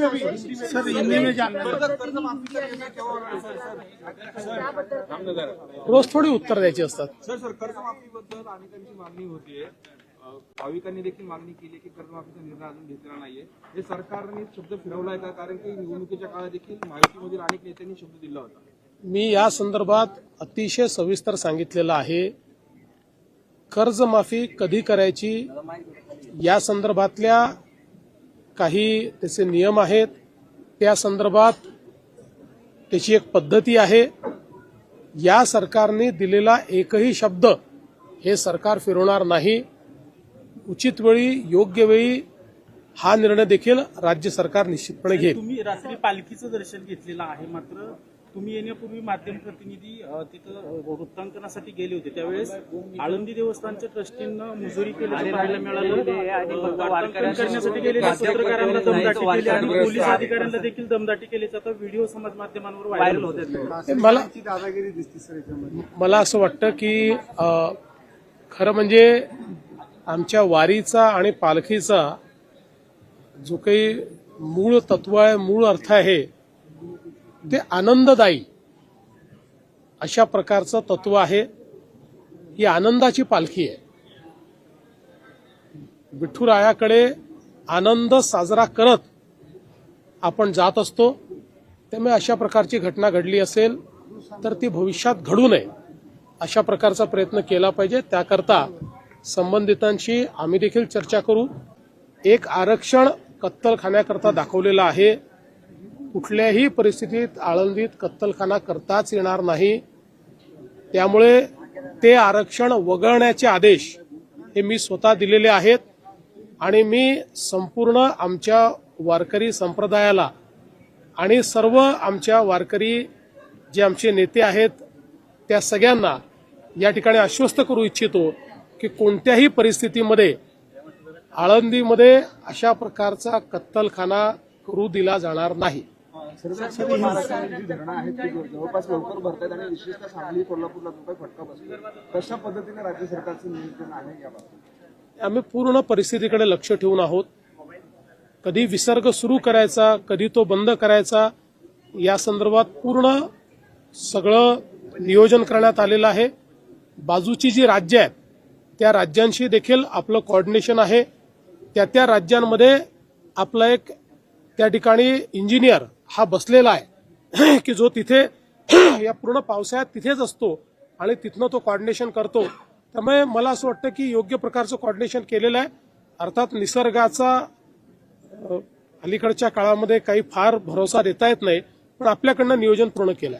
में भी सर हिंदी में जानना रोज थोडी उत्तर द्यायची असतात. सर सर कर्जमाफीबद्दल अनेकांची मागणी होतीये अ, भाविकांनी देखील मागणी केली की कर्जमाफीचा निर्णय अजून घेतलेला नाहीये. हे सरकारने शब्द फिरवलाय का? कारण की निवडणुकीच्या काळात देखील महायुतीमधील अनेक नेत्यांनी शब्द दिला होता. मी या संदर्भात अतिशय सविस्तर सांगितलेलं आहे. कर्जमाफी कधी करायची? या संदर्भातल्या काही त्याचे नियम आहेत त्या संदर्भात त्याची एक पद्धती आहे. या सरकारने दिलेला एकही शब्द हे सरकार फिरवणार नाही. उचित वेळी योग्य वेळी हा निर्णय देखील राज्य सरकार निश्चितपणे घेईल. तुम्ही रात्री पालखीचं दर्शन घेतलेलं आहे मात्र तुम्ही येण्यापूर्वी माध्यम प्रतिनिधी तिथं वृत्तांकनासाठी गेले होते. त्यावेळेस आळंदी देवस्थानच्या ट्रस्टींना मुजुरी केल्याचं पाहायला मिळालं. अ, वार्तांकन करण्यासाठी गेलेल्या पत्रकारांना दमदाटी केली आणि पोलीस अधिकाऱ्यांना देखील दमदाटी केल्याचा आता व्हिडिओ समाज माध्यमांवर व्हायरल होत मला मला असं वाटतं की खरं म्हणजे आमच्या वारीचा आणि पालखीचा जो काही मूळ तत्व आहे मूळ अर्थ आहे ते आनंददायी. अशा प्रकारचं तत्व आहे. ही आनंदाची पालखी आहे. विठ्ठुरायाकडे आनंद साजरा करत आपण जात असतो. त्यामुळे अशा प्रकारची घटना घडली असेल तर ती भविष्यात घडू नये. अशा प्रकारचा प्रयत्न केला पाहिजे. त्याकरता संबंधितांशी आम्ही देखील चर्चा करू. एक आरक्षण कत्तलखान्याकरता दाखवलेलं आहे. कुठल्याही परिस्थितीत आळंदीत कत्तलखाना करताच येणार नाही. त्यामुळे ते आरक्षण वगळण्याचे आदेश हे मी स्वतः दिलेले आहेत आणि मी संपूर्ण आमच्या वारकरी संप्रदायाला आणि सर्व आमच्या वारकरी जे आमचे नेते आहेत त्या सगळ्यांना या ठिकाणी आश्वस्त करू इच्छितो की कोणत्याही परिस्थितीमध्ये आळंदीमध्ये अशा प्रकारचा कत्तलखाना करू दिला जाणार नाही. धरणं आहेत ती जवळपास लवकर भरतात आणि विशेषतः सांगली कोल्हापूरला जो काही फटका बसतो. कशा पद्धतीने राज्य सरकारचं नियोजन आहे याबाबत? आम्ही पूर्ण परिस्थितीकडे लक्ष ठेवून आहोत. कधी विसर्ग सुरू करायचा कधी तो बंद करायचा या संदर्भात पूर्ण सगळं नियोजन करण्यात आलेलं आहे. बाजूची जी राज्य आहेत त्या राज्यांशी देखील आपलं कॉर्डिनेशन आहे. त्या त्या राज्यांमध्ये आपला एक त्या ठिकाणी इंजिनियर हा बसलेला आहे की जो तिथे या पूर्ण पावसाळ्यात तिथेच असतो आणि तिथनं तो कॉर्डिनेशन करतो. त्यामुळे मला असं वाटतं की योग्य प्रकारचं कॉर्डिनेशन केलेलं आहे. अर्थात निसर्गाचा अलीकडच्या काळामध्ये काही फार भरोसा देता येत नाही पण आपल्याकडनं नियोजन पूर्ण केलं आहे